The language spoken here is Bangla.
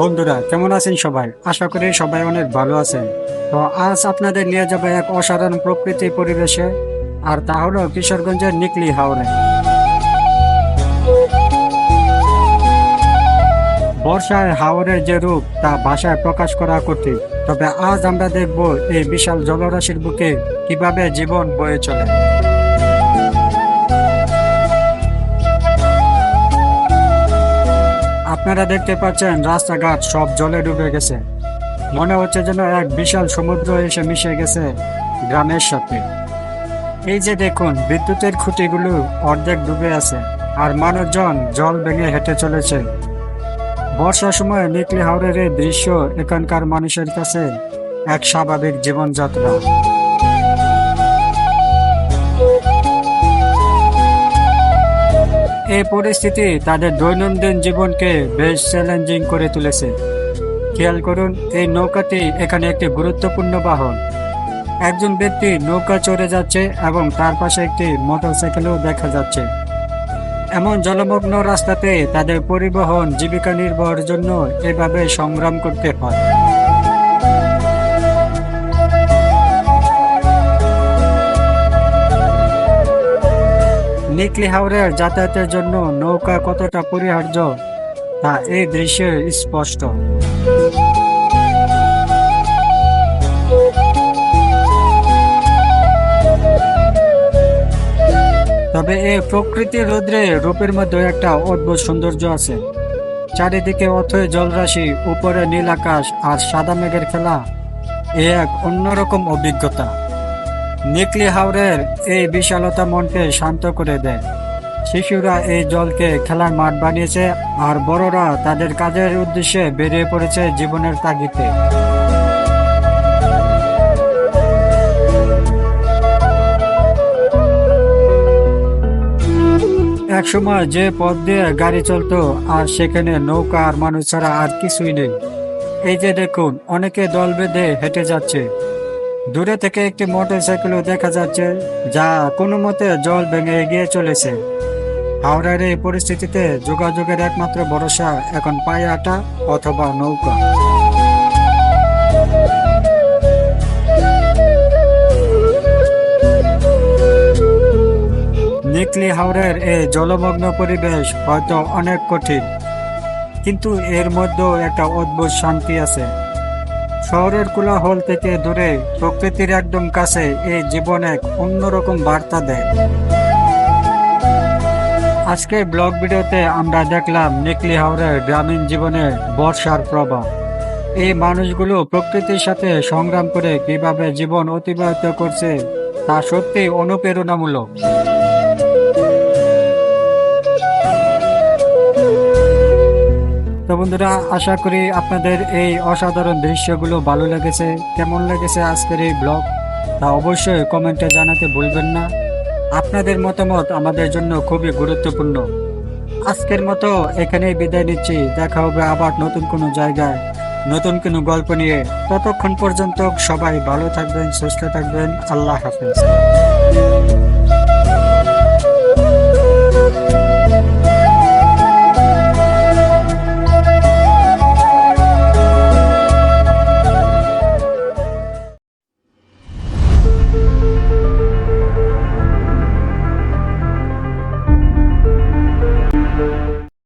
বন্ধুরা, কেমন আছেন সবাই? আশা করি সবাই অনেক ভালো আছেন। তো আজ আপনাদের নিয়ে যাবে এক অসাধারণ প্রকৃতি পরিবেশে, আর তা হলো কিশোরগঞ্জের নিকলি হাওড়ে বর্ষায় হাওরের যে রূপ, তা ভাষায় প্রকাশ করা কঠিন। তবে আজ আমরা দেখব এই বিশাল জলরাশির বুকে কীভাবে জীবন বয়ে চলে। আপনারা দেখতে পাচ্ছেন, রাস্তাঘাট সব জলে ডুবে গেছে। মনে হচ্ছে যেন এক বিশাল সমুদ্র এসে মিশে গেছে গ্রামের সাথে। এই যে দেখুন, বিদ্যুতের খুঁটিগুলো অর্ধেক ডুবে আছে, আর মানুষজন জল ভেঙে হেঁটে চলেছে। বর্ষার সময় নিকলি হাওড়ের এই দৃশ্য এখানকার মানুষের কাছে এক স্বাভাবিক জীবনযাত্রা। এই পরিস্থিতি তাদের দৈনন্দিন জীবনকে বেশ চ্যালেঞ্জিং করে তুলেছে। খেয়াল করুন, এই নৌকাটি এখানে একটি গুরুত্বপূর্ণ বাহন। একজন ব্যক্তি নৌকা চড়ে যাচ্ছে এবং তার পাশে একটি মোটরসাইকেলও দেখা যাচ্ছে। এমন জলমগ্ন রাস্তাতে তাদের পরিবহন জীবিকা নির্বাহের জন্য এভাবে সংগ্রাম করতে হয়। নিকলি হাওড়ের যাতায়াতের জন্য নৌকা কতটা পরিহার্য, তা এই দৃশ্যে স্পষ্ট। তবে এই প্রকৃতির রৌদ্রে রূপের মধ্যে একটা অদ্ভুত সৌন্দর্য আছে। চারিদিকে অথয় জলরাশি, উপরে নীল আকাশ আর সাদা মেঘের খেলা, এ এক অন্যরকম অভিজ্ঞতা। নিকলি হাওড়ের এই বিশালতা মনকে শান্ত করে দেয়। শিশুরা এই জলকে খেলার মাঠ বানিয়েছে আর বড়রা তাদের কাজের উদ্দেশ্যে বেরিয়ে পড়েছে জীবনের তাগিতে এক সময় যে পথ দিয়ে গাড়ি চলতো আর সেখানে নৌকা আর মানুষ ছাড়া আর কিছুই নেই। এই যে দেখুন, অনেকে দল বেঁধে হেঁটে যাচ্ছে। দূরে থেকে একটি মোটর সাইকেলও দেখা যাচ্ছে, যা কোনো মতে জল ভেঙে এগিয়ে চলেছে। হাওড়ার এই পরিস্থিতিতে যোগাযোগের একমাত্র ভরসা এখন পায়ে আটা অথবা নৌকা। নিকলি হাওড়ের এই জলমগ্ন পরিবেশ হয়তো অনেক কঠিন, কিন্তু এর মধ্যেও একটা অদ্ভুত শান্তি আছে। শহরের কোলাহল থেকে দূরে প্রকৃতির একদম কাছে এই জীবন এক অন্যরকম বার্তা দেয়। আজকে ব্লগ ভিডিওতে আমরা দেখলাম নিকলি হাওড়ের গ্রামীণ জীবনে বর্ষার প্রভাব। এই মানুষগুলো প্রকৃতির সাথে সংগ্রাম করে কীভাবে জীবন অতিবাহিত করছে তা সত্যি অনুপ্রেরণামূলক। বন্ধুরা, আশা করি আপনাদের এই অসাধারণ দৃশ্যগুলো ভালো লেগেছে। কেমন লেগেছে আজকের এই ব্লগ তা অবশ্যই কমেন্টে জানাতে ভুলবেন না। আপনাদের মতামত আমাদের জন্য খুবই গুরুত্বপূর্ণ। আজকের মতো এখানেই বিদায় নিচ্ছি। দেখা হবে আবার নতুন কোনো জায়গায়, নতুন কোনো গল্প নিয়ে। ততক্ষণ পর্যন্ত সবাই ভালো থাকবেন, সুস্থ থাকবেন। আল্লাহ হাফেজ।